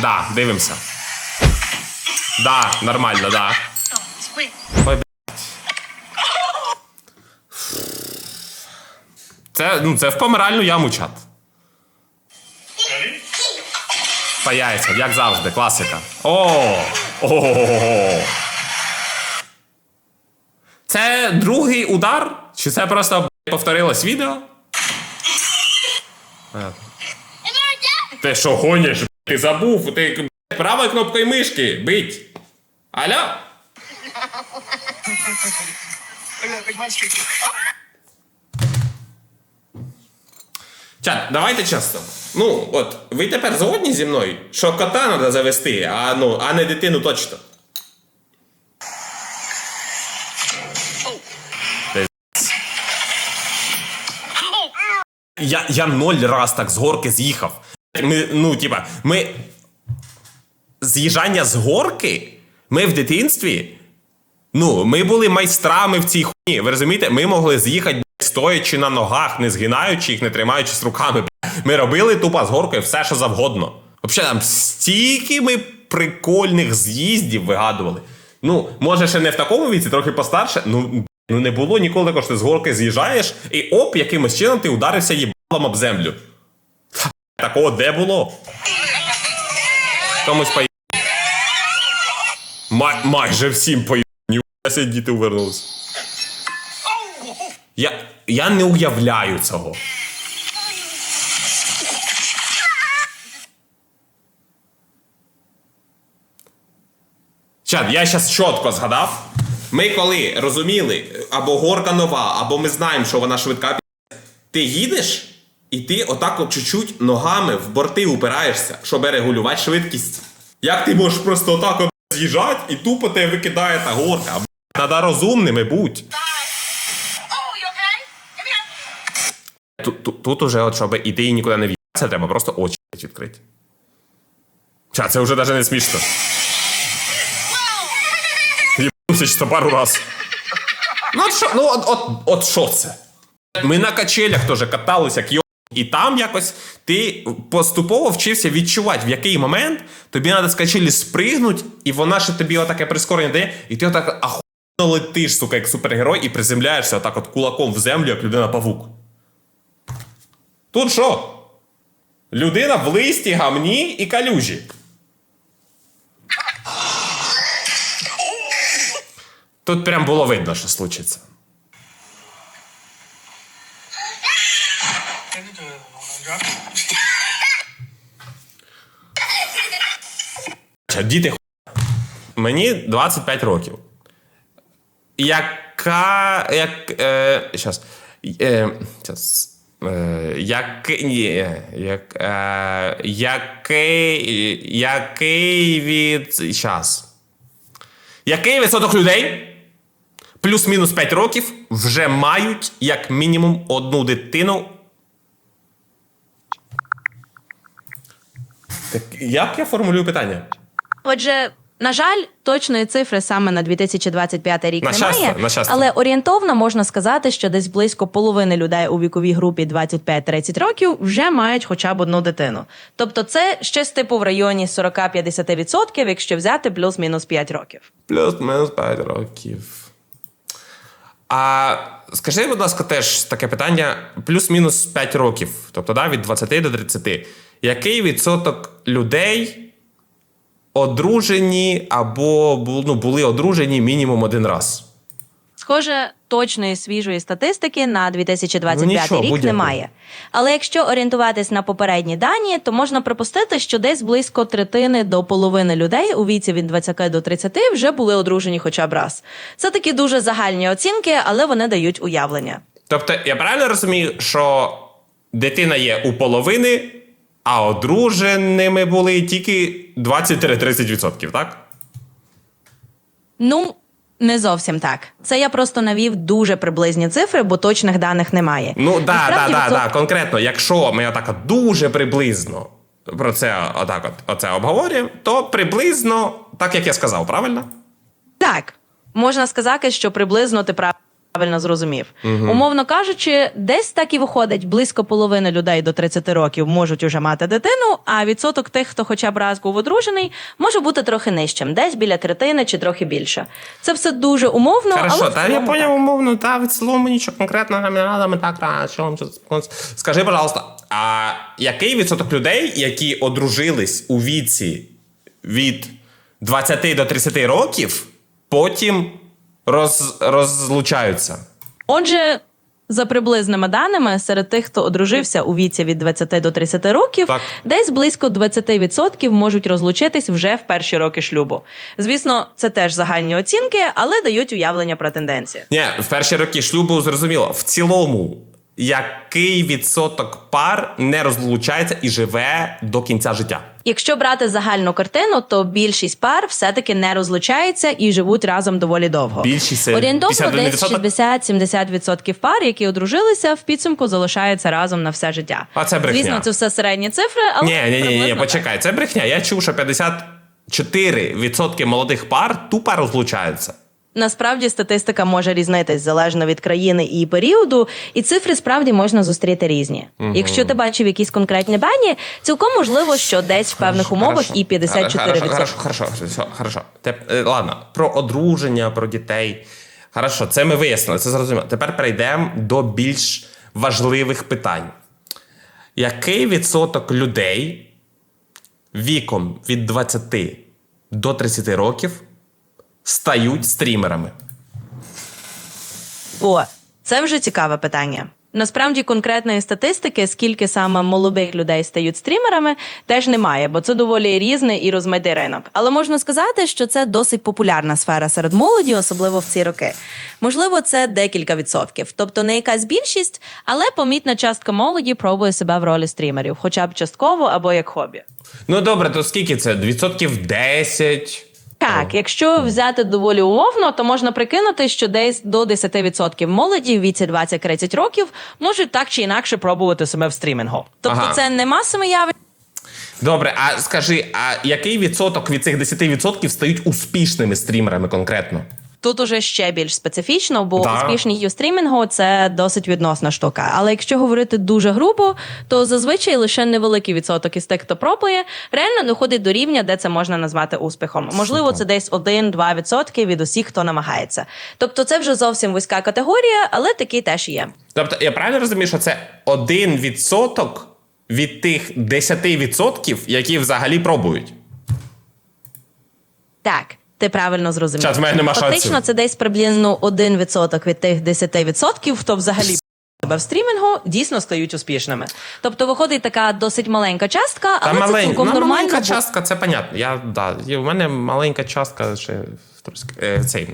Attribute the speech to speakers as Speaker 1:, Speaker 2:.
Speaker 1: Да, дивимося. Да, нормально, да. Це, ну, це в помиральну яму чат. По як завжди, класика. О! О! Це другий удар? Чи це просто повторилось відео? Ти що гониш? Ти забув? Ти правою кнопкою мишки бить. Алло? Чат, давайте чесно. Ну, от, ви тепер згодні зі мною, що кота треба завести, а, ну, а не дитину точно. Я, я ноль раз так з горки з'їхав. Ми, ну, типа, ми. З'їжджання з горки. Ми в дитинстві. Ну, ми були майстрами в цій хуйні. Ви розумієте? Ми могли з'їхати стоячи на ногах, не згинаючи їх, не тримаючись руками. Ми робили тупо з горкою все, що завгодно. Взагалі, там стільки ми прикольних з'їздів вигадували. Ну, може, ще не в такому віці, трохи постарше. Ну, ну не було ніколи такого, ти з горки з'їжджаєш, і оп, якимось чином ти ударився їбалом об землю. Та, Такого де було? Комусь по Май, майже всім по Ніхуя діти увернулись. Я, я не уявляю цього. Чат, я зараз чітко згадав. Ми коли розуміли, або горка нова, або ми знаємо, що вона швидка. Ти їдеш, і ти отак от чуть-чуть ногами в борти упираєшся, щоб регулювати швидкість. Як ти можеш просто отак от з'їжджати і тупо тебе викидає та горка? Треба розумними будь. Тут, тут, уже, от, щоб іти і нікуди не в'їбатися, треба просто очі відкрити. Ча, це вже навіть не смішно. Єбнувся ще пару раз. Ну, от що, ну, от, от, от це? Ми на качелях теж каталися, як. І там якось ти поступово вчився відчувати, в який момент тобі треба з спригнути, і вона ще тобі отаке прискорення дає, і ти отак ахуєнно летиш, сука, як супергерой, і приземляєшся отак от кулаком в землю, як людина-павук. Тут що? Людина в листі, гамні і калюжі. Тут прям було видно, що случиться. Діти. Мені 25 років. Яка. Як. Е, щас. Е, щас. Е, як, ні, як, е, який, який від. Щас. Який відсоток людей плюс-мінус 5 років вже мають як мінімум одну дитину? Так як я формулюю питання?
Speaker 2: Отже, на жаль, точної цифри саме на 2025 рік
Speaker 1: На
Speaker 2: немає,
Speaker 1: щастя, на щастя.
Speaker 2: але орієнтовно можна сказати, що десь близько половини людей у віковій групі 25-30 років вже мають хоча б одну дитину. Тобто, це щось типу в районі 40-50%, якщо взяти плюс-мінус 5 років.
Speaker 1: Плюс-мінус 5 років. А скажи, будь ласка, теж таке питання: плюс-мінус 5 років, тобто да, від 20 до 30. Який відсоток людей одружені або ну, були одружені мінімум один раз?
Speaker 2: Схоже, точної свіжої статистики на 2025
Speaker 1: Ну, нічого,
Speaker 2: рік немає. Але якщо орієнтуватись на попередні дані, то можна припустити, що десь близько третини до половини людей у віці від 20 до 30 вже були одружені хоча б раз. Це такі дуже загальні оцінки, але вони дають уявлення.
Speaker 1: Тобто, я правильно розумію, що дитина є у половини, а одруженими були тільки 20-30%, так?
Speaker 2: Ну. Не зовсім так. Це я просто навів дуже приблизні цифри, бо точних даних немає.
Speaker 1: Ну да, да,
Speaker 2: Насправді,
Speaker 1: да,
Speaker 2: відсот-
Speaker 1: да. Конкретно, якщо ми отак от дуже приблизно про це отак от оце обговорюємо, то приблизно так як я сказав, правильно?
Speaker 2: Так, можна сказати, що приблизно ти прав. Правильно зрозумів. Умовно кажучи, десь так і виходить, близько половини людей до 30 років можуть уже мати дитину, а відсоток тих, хто хоча б раз був одружений, може бути трохи нижчим, десь біля третини чи трохи більше. Це все дуже умовно,
Speaker 1: Хорошо,
Speaker 2: в
Speaker 1: та я поняв умовно, та в цілому нічого конкретного нам не ми так щось- Скажи, пожалуйста, а який відсоток людей, які одружились у віці від 20 до 30 років, потім роз, розлучаються?
Speaker 2: Отже, за приблизними даними, серед тих, хто одружився у віці від 20 до 30 років,
Speaker 1: Так.
Speaker 2: десь близько 20% можуть розлучитись вже в перші роки шлюбу. Звісно, це теж загальні оцінки, але дають уявлення про тенденції.
Speaker 1: Ні, в перші роки шлюбу зрозуміло. В цілому, який відсоток пар не розлучається і живе до кінця життя?
Speaker 2: Якщо брати загальну картину, то більшість пар все-таки не розлучаються і живуть разом доволі довго.
Speaker 1: Більшість
Speaker 2: орієнтовно десь
Speaker 1: 51%?
Speaker 2: 60-70% пар, які одружилися, в підсумку залишаються разом на все життя.
Speaker 1: А це брехня.
Speaker 2: Звісно, це все середні цифри, але
Speaker 1: Ні, ні, ні, ні, почекай, це брехня. Я чув, що 54% молодих пар тупо розлучаються.
Speaker 2: Насправді статистика може різнитись залежно від країни і періоду, і цифри справді можна зустріти різні. Якщо ти бачив якісь конкретні дані, цілком можливо, що десь в певних умовах і 54%.
Speaker 1: Хорошо, хорошо, хорошо, хорошо. Те, е, ладно, про одруження, про дітей. Хорошо, це ми вияснили, це зрозуміло. Тепер перейдемо до більш важливих питань. Який відсоток людей віком від 20 до 30 років стають стрімерами?
Speaker 2: О, це вже цікаве питання. Насправді конкретної статистики, скільки саме молодих людей стають стрімерами, теж немає, бо це доволі різний і розмитий ринок. Але можна сказати, що це досить популярна сфера серед молоді, особливо в ці роки. Можливо, це декілька відсотків, тобто не якась більшість, але помітна частка молоді пробує себе в ролі стрімерів, хоча б частково або як хобі.
Speaker 1: Ну добре, то скільки це? Відсотків 10?
Speaker 2: Так, якщо взяти доволі умовно, то можна прикинути, що десь до 10% молоді в віці 20-30 років можуть так чи інакше пробувати себе в стрімінгу. Тобто
Speaker 1: Ага.
Speaker 2: це не масове явище.
Speaker 1: Добре, а скажи, а який відсоток від цих 10% стають успішними стрімерами конкретно?
Speaker 2: Тут уже ще більш специфічно, бо
Speaker 1: Да.
Speaker 2: успішність у стрімінгу це досить відносна штука. Але якщо говорити дуже грубо, то зазвичай лише невеликий відсоток із тих, хто пробує, реально доходить до рівня, де це можна назвати успіхом. Можливо, це десь 1-2 відсотки від усіх, хто намагається. Тобто, це вже зовсім вузька категорія, але такі теж є.
Speaker 1: Тобто, я правильно розумію, що це один відсоток від тих 10%, які взагалі пробують.
Speaker 2: Так, ти правильно зрозумів.
Speaker 1: Чат, в мене нема
Speaker 2: Фактично,
Speaker 1: шансів.
Speaker 2: це десь приблизно 1% від тих 10%, хто взагалі тебе в стрімінгу дійсно стають успішними. Тобто виходить така досить маленька частка,
Speaker 1: Та
Speaker 2: але це
Speaker 1: малень...
Speaker 2: цілком
Speaker 1: ну,
Speaker 2: нормально.
Speaker 1: маленька
Speaker 2: бо-
Speaker 1: частка, це понятно. Я, да, є- у мене маленька частка ще трошки. Е, цей.